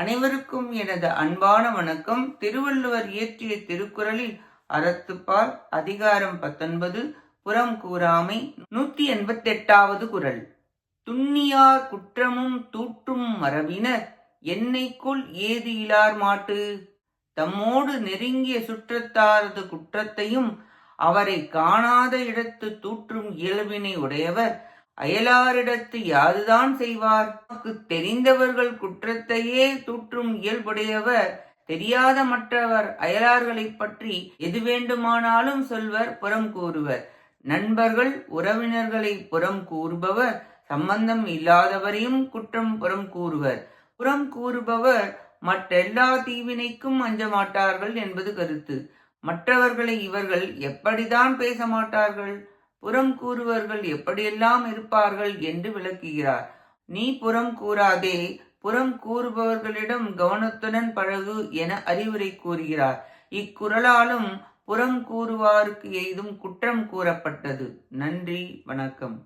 அனைவருக்கும் எனது அன்பான வணக்கம். திருவள்ளுவர் இயற்றிய திருக்குறளில் அறத்துப்பால் அதிகாரம் பத்தொன்பது புறம் கூறாமை நூத்தி எண்பத்தி எட்டாவது குரல் துண்ணியார் குற்றமும் தூற்றும் மரபினர் என்னைக்குள் ஏது இலார் மாட்டு? தம்மோடு நெருங்கிய சுற்றத்தாரது குற்றத்தையும் அவரை காணாத இடத்து தூற்றும் இயல்பினை உடையவர் அயலாரிடத்து யாதுதான் செய்வார்? நமக்கு தெரிந்தவர்கள் குற்றத்தையே தூற்றும் இயல்புடையவர் தெரியாத மற்றவர் அயலார்களைப் பற்றி எது வேண்டுமானாலும் சொல்வர் புறம் கூறுவர். நண்பர்கள் உறவினர்களை புறம் கூறுபவர் சம்பந்தம் இல்லாதவரையும் குற்றம் புறம் கூறுவர். புறம் கூறுபவர் மற்றெல்லா தீவினைக்கும் அஞ்ச மாட்டார்கள் என்பது கருத்து. மற்றவர்களை இவர்கள் எப்படிதான் பேச மாட்டார்கள்? புறம் கூறுவர்கள் எப்படியெல்லாம் இருப்பார்கள் என்று விளக்குகிறார். நீ புறம் கூறாதே புறம் கூறுபவர்களிடம் கவனத்துடன் பழகு என அறிவுரை கூறுகிறார். இக்குறளாலும் புறம் கூறுவாருக்கு எய்தும் குற்றம் கூறப்பட்டது. நன்றி வணக்கம்.